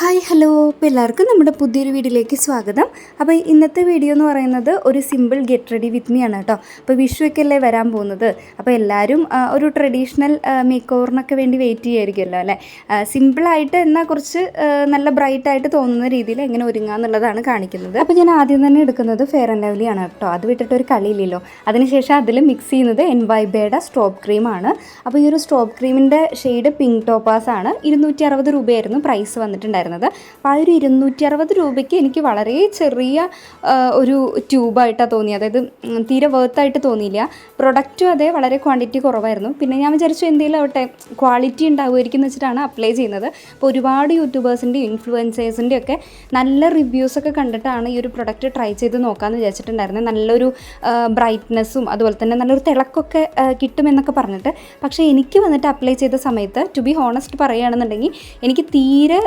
Hi hello. അപ്പോൾ എല്ലാവർക്കും നമ്മുടെ പുതിയൊരു വീഡിയോയിലേക്ക് സ്വാഗതം. അപ്പോൾ ഇന്നത്തെ വീഡിയോ എന്ന് പറയുന്നത് ഒരു simple get ready with me ആണ് കേട്ടോ. അപ്പോൾ വിഷുവൊക്കെ അല്ലേ വരാൻ പോകുന്നത്? അപ്പോൾ എല്ലാവരും ഒരു ട്രഡീഷണൽ മേക്ക് ഓവറിനൊക്കെ വേണ്ടി വെയിറ്റ് ചെയ്യുമായിരിക്കുമല്ലോ അല്ലേ? സിമ്പിളായിട്ട് എന്നാൽ കുറച്ച് നല്ല ബ്രൈറ്റായിട്ട് തോന്നുന്ന രീതിയിൽ എങ്ങനെ ഒരുങ്ങുക എന്നുള്ളതാണ് കാണിക്കുന്നത്. അപ്പോൾ ഞാൻ ആദ്യം തന്നെ എടുക്കുന്നത് ഫെയർ ആൻഡ് ലവ്ലി ആണ് കേട്ടോ. അത് വിട്ടിട്ട് ഒരു കളിയില്ലല്ലോ അതിനുശേഷം അതിൽ മിക്സ് ചെയ്യുന്നത് എൻ എൻവൈബയുടെ സ്ട്രോബ് ക്രീമാണ് അപ്പോൾ ഈ ഒരു സ്ട്രോബ് ക്രീമിന്റെ ഷെയ്ഡ് പിങ്ക് ടോപ്പാസ് ആണ്. ഇരുന്നൂറ്റി അറുപത് രൂപയായിരുന്നു പ്രൈസ് വന്നിട്ടുണ്ടായിരുന്നത് അപ്പോൾ ആ ഒരു ഇരുന്നൂറ്റി അറുപത് രൂപയ്ക്ക് എനിക്ക് വളരെ ചെറിയ ഒരു ട്യൂബായിട്ടാണ് തോന്നി. അതായത് തീരെ വേർത്തായിട്ട് തോന്നിയില്ല. പ്രൊഡക്റ്റും അതേ വളരെ ക്വാണ്ടിറ്റി കുറവായിരുന്നു. പിന്നെ ഞാൻ വിചാരിച്ചു എന്തെങ്കിലും ആവട്ടെ ക്വാളിറ്റി ഉണ്ടാവുമായിരിക്കും എന്ന് വെച്ചിട്ടാണ് അപ്ലൈ ചെയ്യുന്നത്. അപ്പോൾ ഒരുപാട് യൂട്യൂബേഴ്സിന്റെയും ഇൻഫ്ലുവൻസേഴ്സിന്റെ ഒക്കെ നല്ല റിവ്യൂസ് ഒക്കെ കണ്ടിട്ടാണ് ഈ ഒരു പ്രൊഡക്റ്റ് ട്രൈ ചെയ്ത് നോക്കാമെന്ന് വിചാരിച്ചിട്ടുണ്ടായിരുന്നത് നല്ലൊരു ബ്രൈറ്റ്നെസ്സും അതുപോലെ തന്നെ നല്ലൊരു തിളക്കൊക്കെ കിട്ടുമെന്നൊക്കെ പറഞ്ഞിട്ട്. പക്ഷേ എനിക്ക് വന്നിട്ട് അപ്ലൈ ചെയ്ത സമയത്ത് ടു ബി ഹോണസ്റ്റ് പറയുകയാണെന്നുണ്ടെങ്കിൽ എനിക്ക് തീരെ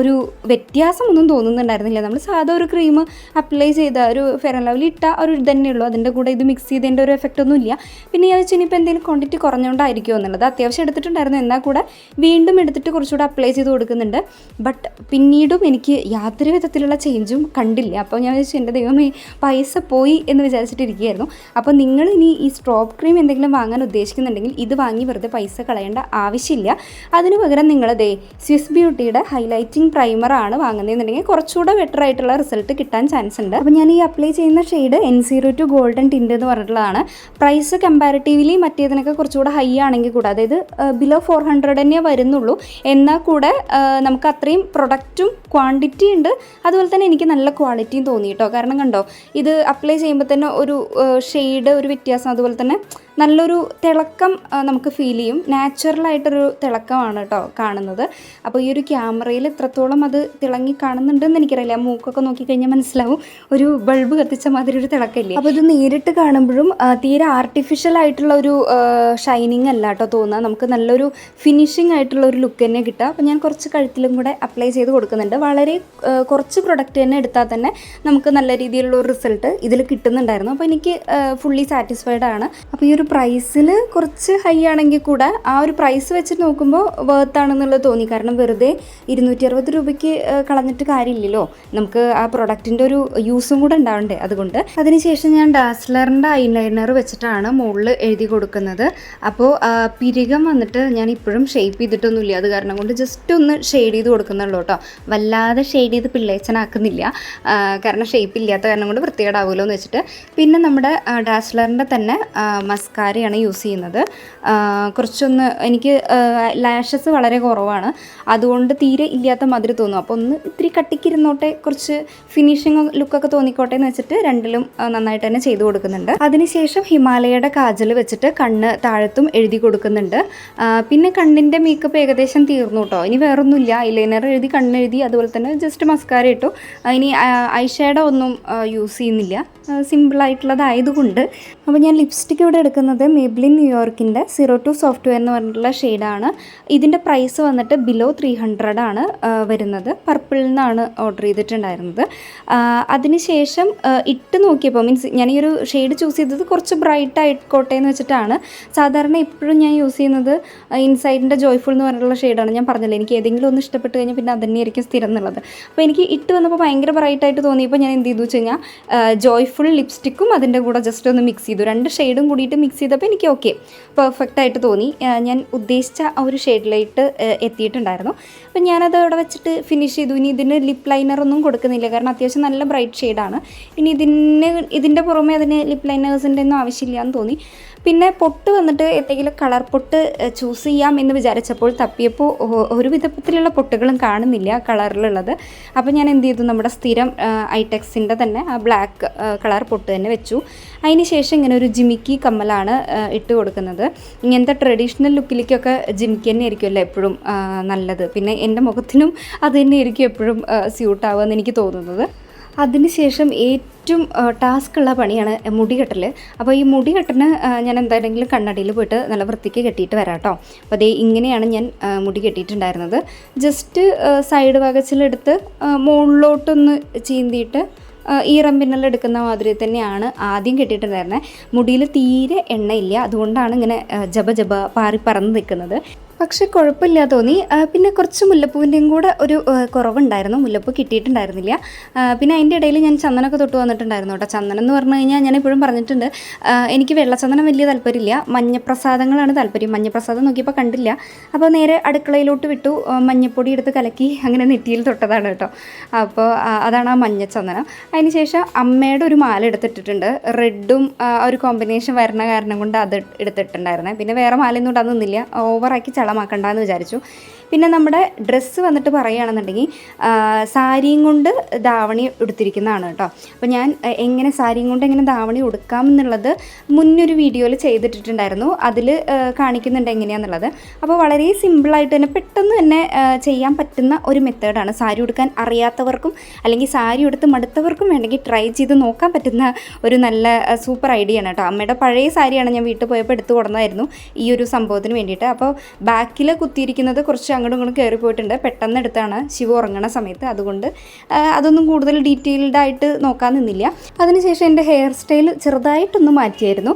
ഒരു വ്യത്യാസമൊന്നും തോന്നുന്നുണ്ടായിരുന്നില്ല. നമ്മൾ സാധാ ഒരു ക്രീം അപ്ലൈ ചെയ്ത ഒരു ഫെയർ ആൻഡ് ലവ്ലി ഇട്ട ഒരു ഇത് തന്നെ ഉള്ളൂ. അതിന്റെ കൂടെ ഇത് മിക്സ് ചെയ്തതിന്റെ ഒരു എഫക്റ്റ് ഒന്നും ഇല്ല. പിന്നെ ഞാൻ വെച്ചാൽ ഇനിയിപ്പോൾ എന്തെങ്കിലും ക്വാണ്ടിറ്റി കുറഞ്ഞുകൊണ്ടായിരിക്കുമോ എന്നുള്ളത് അത്യാവശ്യം എടുത്തിട്ടുണ്ടായിരുന്നു. എന്നാൽ കൂടെ വീണ്ടും എടുത്തിട്ട് കുറച്ചുകൂടെ അപ്ലൈ ചെയ്ത് കൊടുക്കുന്നുണ്ട്. ബട്ട് പിന്നീടും എനിക്ക് യാതൊരു വിധത്തിലുള്ള ചേഞ്ചും കണ്ടില്ല. അപ്പോൾ ഞാൻ വിചാരിച്ചു എന്റെ ദൈവമേ പൈസ പോയി എന്ന് വിചാരിച്ചിട്ടിരിക്കുകയായിരുന്നു. അപ്പോൾ നിങ്ങൾ ഇനി ഈ സ്ട്രോപ്പ് ക്രീം എന്തെങ്കിലും വാങ്ങാൻ ഉദ്ദേശിക്കുന്നുണ്ടെങ്കിൽ ഇത് വാങ്ങി വെറുതെ പൈസ കളയേണ്ട ആവശ്യമില്ല. അതിന് പകരം നിങ്ങളതേ സ്വിസ് ബ്യൂട്ടിയുടെ ഹൈലൈറ്റിംഗ് ആണ് വാങ്ങുന്നതെന്നുണ്ടെങ്കിൽ കുറച്ചുകൂടെ ബെറ്റർ ആയിട്ടുള്ള റിസൾട്ട് കിട്ടാൻ ചാൻസ് ഉണ്ട്. അപ്പോൾ ഞാൻ ഈ അപ്ലൈ ചെയ്യുന്ന shade N zero two golden tint എന്ന് പറഞ്ഞിട്ടുള്ളതാണ്. പ്രൈസ് കമ്പാരിറ്റീവ്ലി മറ്റേതിനൊക്കെ കുറച്ചുകൂടെ ഹൈ ആണെങ്കിൽ കൂടെ അതായത് ബിലോ ഫോർ ഹൺഡ്രഡ് തന്നെ വരുന്നുള്ളൂ. എന്നാൽ കൂടെ നമുക്ക് അത്രയും പ്രൊഡക്റ്റും ക്വാണ്ടിറ്റി ഉണ്ട്. അതുപോലെ തന്നെ എനിക്ക് നല്ല ക്വാളിറ്റിയും തോന്നി കേട്ടോ. കാരണം കണ്ടോ ഇത് അപ്ലൈ ചെയ്യുമ്പോൾ തന്നെ ഒരു ഷെയ്ഡ് ഒരു വ്യത്യാസം. അതുപോലെ തന്നെ നല്ലൊരു തിളക്കം നമുക്ക് ഫീൽ ചെയ്യും. നാച്ചുറലായിട്ടൊരു തിളക്കമാണ് കേട്ടോ കാണുന്നത്. അപ്പോൾ ഈ ഒരു ക്യാമറയിൽ എത്രത്തോളം അത് തിളങ്ങി കാണുന്നുണ്ടെന്ന് എനിക്കറിയില്ല. മൂക്കൊക്കെ നോക്കിക്കഴിഞ്ഞാൽ മനസ്സിലാവും. ഒരു ബൾബ് കത്തിച്ച മാതിരി ഒരു തിളക്കമില്ലേ അപ്പോൾ ഇത് നേരിട്ട് കാണുമ്പോഴും തീരെ ആർട്ടിഫിഷ്യൽ ആയിട്ടുള്ള ഒരു ഷൈനിങ് അല്ല കേട്ടോ തോന്നുക. നമുക്ക് നല്ലൊരു ഫിനിഷിംഗ് ആയിട്ടുള്ള ഒരു ലുക്ക് തന്നെ കിട്ടുക. അപ്പോൾ ഞാൻ കുറച്ച് കഴുത്തിലും കൂടെ അപ്ലൈ ചെയ്ത് കൊടുക്കുന്നുണ്ട്. വളരെ കുറച്ച് പ്രൊഡക്റ്റ് തന്നെ എടുത്താൽ തന്നെ നമുക്ക് നല്ല രീതിയിലുള്ള ഒരു റിസൾട്ട് ഇതിൽ കിട്ടുന്നുണ്ടായിരുന്നു. അപ്പോൾ എനിക്ക് ഫുള്ളി സാറ്റിസ്ഫൈഡ് ആണ്. അപ്പോൾ ഈ ഒരു പ്രൈസിൽ കുറച്ച് ഹൈ ആണെങ്കിൽ കൂടെ ആ ഒരു പ്രൈസ് വെച്ചിട്ട് നോക്കുമ്പോൾ വേർത്ത് ആണെന്നുള്ളത് തോന്നി. കാരണം വെറുതെ ഇരുന്നൂറ്റി അറുപത് രൂപയ്ക്ക് കളഞ്ഞിട്ട് കാര്യമില്ലല്ലോ. നമുക്ക് ആ പ്രൊഡക്റ്റിന്റെ ഒരു യൂസും കൂടെ ഉണ്ടാവണ്ടേ അതുകൊണ്ട്. അതിനുശേഷം ഞാൻ ഡാസ്ലറിന്റെ ഐലൈനർ വെച്ചിട്ടാണ് മുകളിൽ എഴുതി കൊടുക്കുന്നത്. അപ്പോൾ പിരികം വന്നിട്ട് ഞാൻ ഇപ്പോഴും ഷേപ്പ് ചെയ്തിട്ടൊന്നുമില്ല. അത് കാരണം കൊണ്ട് ജസ്റ്റ് ഒന്ന് ഷെയ്ഡ് ചെയ്ത് കൊടുക്കുന്നുള്ളൂ കേട്ടോ വല്ലാതെ ഷെയ്ഡ് ചെയ്ത് പിള്ളേച്ചനാക്കുന്നില്ല. കാരണം ഷേപ്പ് ഇല്ലാത്ത കാരണം കൊണ്ട് വൃത്തികേടാവുമല്ലോ എന്ന് വെച്ചിട്ട്. പിന്നെ നമ്മുടെ ഡാസ്ലറിന്റെ തന്നെ മസ്കാരയാണ് യൂസ് ചെയ്യുന്നത്. കുറച്ചൊന്ന് എനിക്ക് ലാഷസ് വളരെ കുറവാണ്. അതുകൊണ്ട് തീരെ ഇല്ലാത്ത മാതിരി തോന്നും. അപ്പോൾ ഒന്ന് ഇത്തിരി കട്ടിക്കിരുന്നോട്ടെ കുറച്ച് ഫിനിഷിങ് ലുക്കൊക്കെ തോന്നിക്കോട്ടെ എന്ന് വെച്ചിട്ട് രണ്ടിലും നന്നായിട്ട് തന്നെ ചെയ്തു കൊടുക്കുന്നുണ്ട്. അതിനുശേഷം ഹിമാലയയുടെ കാജൽ വെച്ചിട്ട് കണ്ണ് താഴത്തും എഴുതി കൊടുക്കുന്നുണ്ട്. പിന്നെ കണ്ണിന്റെ മേക്കപ്പ് ഏകദേശം തീർന്നു കേട്ടോ. ഇനി വേറൊന്നുമില്ല. ഐലൈനർ എഴുതി കണ്ണെഴുതി അതുപോലെ തന്നെ ജസ്റ്റ് മസ്കാര ഇട്ടു. ഇനി ഐ ഒന്നും യൂസ് ചെയ്യുന്നില്ല. സിമ്പിളായിട്ടുള്ളതായതുകൊണ്ട് അപ്പോൾ ഞാൻ ലിപ്സ്റ്റിക് ഇവിടെ എടുക്കുന്നത് മേബ്ലിൻ ന്യൂയോർക്കിന്റെ സീറോ ടു സോഫ്റ്റ്വെയർ എന്ന് പറഞ്ഞിട്ടുള്ള ഷെയ്ഡാണ് ഇതിന്റെ പ്രൈസ് വന്നിട്ട് ബിലോ ത്രീ ഹൺഡ്രഡ് ആണ് വരുന്നത്. പർപ്പിളിൽ നിന്നാണ് ഓർഡർ ചെയ്തിട്ടുണ്ടായിരുന്നത്. അതിനുശേഷം ഇട്ട് നോക്കിയപ്പോൾ മീൻസ് ഞാൻ ഈ ഒരു ഷെയ്ഡ് ചൂസ് ചെയ്തത് കുറച്ച് ബ്രൈറ്റ് ആയിക്കോട്ടെ എന്ന് വെച്ചിട്ടാണ്. സാധാരണ ഇപ്പോഴും ഞാൻ യൂസ് ചെയ്യുന്നത് ഇൻസൈഡിന്റെ ജോയ്ഫുൾ എന്ന് പറഞ്ഞിട്ടുള്ള ഷെയ്ഡാണ് ഞാൻ പറഞ്ഞില്ല എനിക്ക് ഏതെങ്കിലും ഒന്ന് ഇഷ്ടപ്പെട്ട് കഴിഞ്ഞാൽ പിന്നെ അതന്നെയായിരിക്കും സ്ഥിരം എന്നുള്ളത്. അപ്പോൾ എനിക്ക് ഇട്ട് വന്നപ്പോൾ ഭയങ്കര ബ്രൈറ്റ് ആയിട്ട് തോന്നിയപ്പോൾ ഞാൻ എന്ത് ചെയ്തു വെച്ച് കഴിഞ്ഞാൽ ജോയ്ഫുൾ ലിപ്സ്റ്റിക്കും അതിന്റെ കൂടെ ജസ്റ്റ് ഒന്ന് മിക്സ് ചെയ്തു. രണ്ട് ഷെയ്ഡും കൂടിയിട്ട് മിക്സ് ചെയ്തപ്പോൾ എനിക്ക് ഓക്കെ പെർഫെക്റ്റ് ആയിട്ട് തോന്നി. ഞാൻ ഉദ്ദേശിച്ച ആ ഒരു ഷെയ്ഡിലായിട്ട് എത്തിയിട്ടുണ്ടായിരുന്നു. അപ്പം ഞാനത് അവിടെ വെച്ചിട്ട് ഫിനിഷ് ചെയ്തു. ഇനി ഇതിന് ലിപ് ലൈനർ ഒന്നും കൊടുക്കുന്നില്ല. കാരണം അത്യാവശ്യം നല്ല ബ്രൈറ്റ് ഷെയ്ഡാണ് ഇനി ഇതിന് ഇതിന്റെ പുറമെ അതിന് ലിപ് ലൈനേഴ്സിന്റെ ഒന്നും ആവശ്യമില്ല എന്ന് തോന്നി. പിന്നെ പൊട്ട് വന്നിട്ട് എന്തെങ്കിലും കളർ പൊട്ട് ചൂസ് ചെയ്യാം എന്ന് വിചാരിച്ചപ്പോൾ തപ്പിയപ്പോൾ ഒരു വിധത്തിലുള്ള പൊട്ടുകളും കാണുന്നില്ല കളറിലുള്ളത് അപ്പോൾ ഞാൻ എന്ത് ചെയ്തു? നമ്മുടെ സ്ഥിരം ഐടെക്സിന്റെ തന്നെ ആ ബ്ലാക്ക് കളർ പൊട്ട് തന്നെ വെച്ചു. അതിന് ശേഷം ഇങ്ങനെ ഒരു ജിമിക്കി കമ്മലാണ് ഇട്ട് കൊടുക്കുന്നത്. ഇങ്ങനത്തെ ട്രഡീഷണൽ ലുക്കിലേക്കൊക്കെ ജിമിക്കി തന്നെ ആയിരിക്കുമല്ലോ എപ്പോഴും നല്ലത്? പിന്നെ എന്റെ മുഖത്തിനും അത് തന്നെ ആയിരിക്കും എപ്പോഴും സ്യൂട്ടാവുമെന്ന് എനിക്ക് തോന്നുന്നത്. അതിനുശേഷം ഏറ്റവും ടാസ്ക് ഉള്ള പണിയാണ് മുടി കെട്ടൽ അപ്പോൾ ഈ മുടി കെട്ടിന് ഞാൻ എന്തായാലും കണ്ണടിയിൽ പോയിട്ട് നല്ല വൃത്തിക്ക് കെട്ടിയിട്ട് വരാം കേട്ടോ. അപ്പോൾ അതേ ഇങ്ങനെയാണ് ഞാൻ മുടി കെട്ടിയിട്ടുണ്ടായിരുന്നത്. ജസ്റ്റ് സൈഡ് വകച്ചിലെടുത്ത് മുകളിലോട്ടൊന്ന് ചീന്തിയിട്ട് ആ, ഈറം എടുക്കുന്ന മാതിരി തന്നെയാണ് ആദ്യം കെട്ടിയിട്ടുണ്ടായിരുന്നത് മുടിയിൽ തീരെ എണ്ണയില്ല. അതുകൊണ്ടാണ് ഇങ്ങനെ ജപ ജബ പാറി പറന്ന് നിൽക്കുന്നത് പക്ഷെ കുഴപ്പമില്ല തോന്നി. പിന്നെ കുറച്ച് മുല്ലപ്പൂവിന്റെയും കൂടെ ഒരു കുറവുണ്ടായിരുന്നു. മുല്ലപ്പൂ കിട്ടിയിട്ടുണ്ടായിരുന്നില്ല. പിന്നെ അതിന്റെ ഇടയിൽ ഞാൻ ചന്ദനമൊക്കെ തൊട്ട് വന്നിട്ടുണ്ടായിരുന്നു കേട്ടോ. ചന്ദനം എന്ന് പറഞ്ഞു കഴിഞ്ഞാൽ ഞാൻ എപ്പോഴും പറഞ്ഞിട്ടുണ്ട് എനിക്ക് വെള്ളച്ചന്ദനം വലിയ താല്പര്യമില്ല. മഞ്ഞപ്രസാദങ്ങളാണ് താല്പര്യം. മഞ്ഞപ്രസാദം നോക്കിയപ്പോൾ കണ്ടില്ല. അപ്പോൾ നേരെ അടുക്കളയിലോട്ട് വിട്ടു. മഞ്ഞപ്പൊടി എടുത്ത് കലക്കി അങ്ങനെ നെറ്റിയിൽ തൊട്ടതാണ് കേട്ടോ. അപ്പോൾ അതാണ് ആ മഞ്ഞച്ചന്ദനം. അതിന് ശേഷം അമ്മയുടെ ഒരു മാല എടുത്തിട്ടിട്ടുണ്ട്. റെഡും ഒരു കോമ്പിനേഷൻ വരണ കാരണം കൊണ്ട് അത് എടുത്തിട്ടുണ്ടായിരുന്നേ. പിന്നെ വേറെ മാലയൊന്നും ഇടാൻ നിന്നില്ല. ഓവറാക്കി ചളമാക്കണ്ടെന്ന് വിചാരിച്ചു. പിന്നെ നമ്മുടെ ഡ്രസ്സ് വന്നിട്ട് പറയുകയാണെന്നുണ്ടെങ്കിൽ സാരിയും കൊണ്ട് ദാവണി എടുത്തിരിക്കുന്നതാണ് കേട്ടോ. അപ്പോൾ ഞാൻ എങ്ങനെ സാരിയും കൊണ്ട് എങ്ങനെ ദാവണി ഉടുക്കാം എന്നുള്ളത് മുന്നൊരു വീഡിയോയിൽ ചെയ്തിട്ടിട്ടുണ്ടായിരുന്നു. അതിൽ കാണിക്കുന്നുണ്ട് എങ്ങനെയാണെന്നുള്ളത് അപ്പോൾ വളരെ സിമ്പിളായിട്ട് തന്നെ പെട്ടെന്ന് തന്നെ ചെയ്യാൻ പറ്റുന്ന ഒരു മെത്തേഡാണ് സാരി ഉടുക്കാൻ അറിയാത്തവർക്കും അല്ലെങ്കിൽ സാരി ഉടുത്ത് മടുത്തവർക്കും വേണമെങ്കിൽ ട്രൈ ചെയ്ത് നോക്കാൻ പറ്റുന്ന ഒരു നല്ല സൂപ്പർ ഐഡിയ ആണ് കേട്ടോ. അമ്മയുടെ പഴയ സാരിയാണ് ഞാൻ വീട്ടിൽ പോയപ്പോൾ എടുത്തു കൊടുന്നതായിരുന്നു ഈ ഒരു സംഭവത്തിന് വേണ്ടിയിട്ട്. അപ്പോൾ ബാക്കിൽ കുത്തിയിരിക്കുന്നത് കുറച്ച് അങ്ങോട്ടും ഇങ്ങോട്ടും കയറി പോയിട്ടുണ്ട്. പെട്ടെന്ന് എടുത്താണ് ശിവ ഉറങ്ങണ സമയത്ത്. അതുകൊണ്ട് അതൊന്നും കൂടുതൽ ഡീറ്റെയിൽഡ് ആയിട്ട് നോക്കാൻ നിന്നില്ല. അതിനുശേഷം എന്റെ ഹെയർ സ്റ്റൈൽ ചെറുതായിട്ടൊന്ന് മാറ്റിയായിരുന്നു.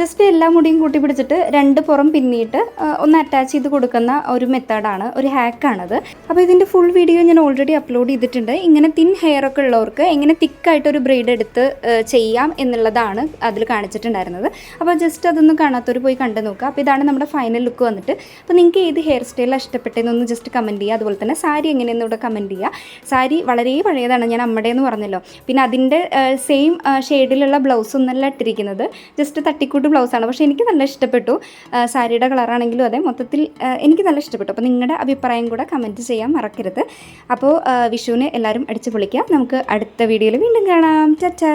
ജസ്റ്റ് എല്ലാ മുടിയും കൂട്ടി പിടിച്ചിട്ട് രണ്ട് പുറം പിന്നിയിട്ട് ഒന്ന് അറ്റാച്ച് ചെയ്ത് കൊടുക്കുന്ന ഒരു മെത്തേഡാണ് ഒരു ഹാക്കാണത്. അപ്പോൾ ഇതിന്റെ ഫുൾ വീഡിയോ ഞാൻ ഓൾറെഡി അപ്ലോഡ് ചെയ്തിട്ടുണ്ട്. ഇങ്ങനെ തിൻ ഹെയർ ഒക്കെ ഉള്ളവർക്ക് എങ്ങനെ തിക്കായിട്ട് ഒരു ബ്രെയ്ഡ് എടുത്ത് ചെയ്യാം എന്നുള്ളതാണ് അതിൽ കാണിച്ചിട്ടുണ്ടായിരുന്നത്. അപ്പോൾ ജസ്റ്റ് അതൊന്നും കാണാത്തവർ പോയി കണ്ടു നോക്കുക അപ്പോൾ ഇതാണ് നമ്മുടെ ഫൈനൽ ലുക്ക് വന്നിട്ട്. അപ്പോൾ നിങ്ങൾക്ക് ഏത് ഹെയർ സ്റ്റൈലാണ് ഇഷ്ടപ്പെട്ടതെന്നൊന്ന് ജസ്റ്റ് കമന്റ് ചെയ്യുക. അതുപോലെ തന്നെ സാരി എങ്ങനെയെന്ന് ഇവിടെ കമന്റ് ചെയ്യുക. സാരി വളരെ പഴയതാണ് ഞാൻ അമ്മയുടെ എന്ന് പറഞ്ഞല്ലോ. പിന്നെ അതിന്റെ സെയിം ഷെയ്ഡിലുള്ള ബ്ലൗസ് ഒന്നല്ല ഇട്ടിരിക്കുന്നത്. ജസ്റ്റ് തട്ടിക്കൂട്ട് ബ്ലൗസാണ് പക്ഷേ എനിക്ക് നല്ല ഇഷ്ടപ്പെട്ടു. സാരിയുടെ കളറാണെങ്കിലും അതെ മൊത്തത്തിൽ എനിക്ക് നല്ല ഇഷ്ടപ്പെട്ടു. അപ്പോൾ നിങ്ങളുടെ അഭിപ്രായം കൂടെ കമന്റ് ചെയ്യാൻ മറക്കരുത്. അപ്പോൾ വിഷുവിനെ എല്ലാവരും അടിച്ചു പൊളിക്കുക. നമുക്ക് അടുത്ത വീഡിയോയിൽ വീണ്ടും കാണാം. ചച്ചാ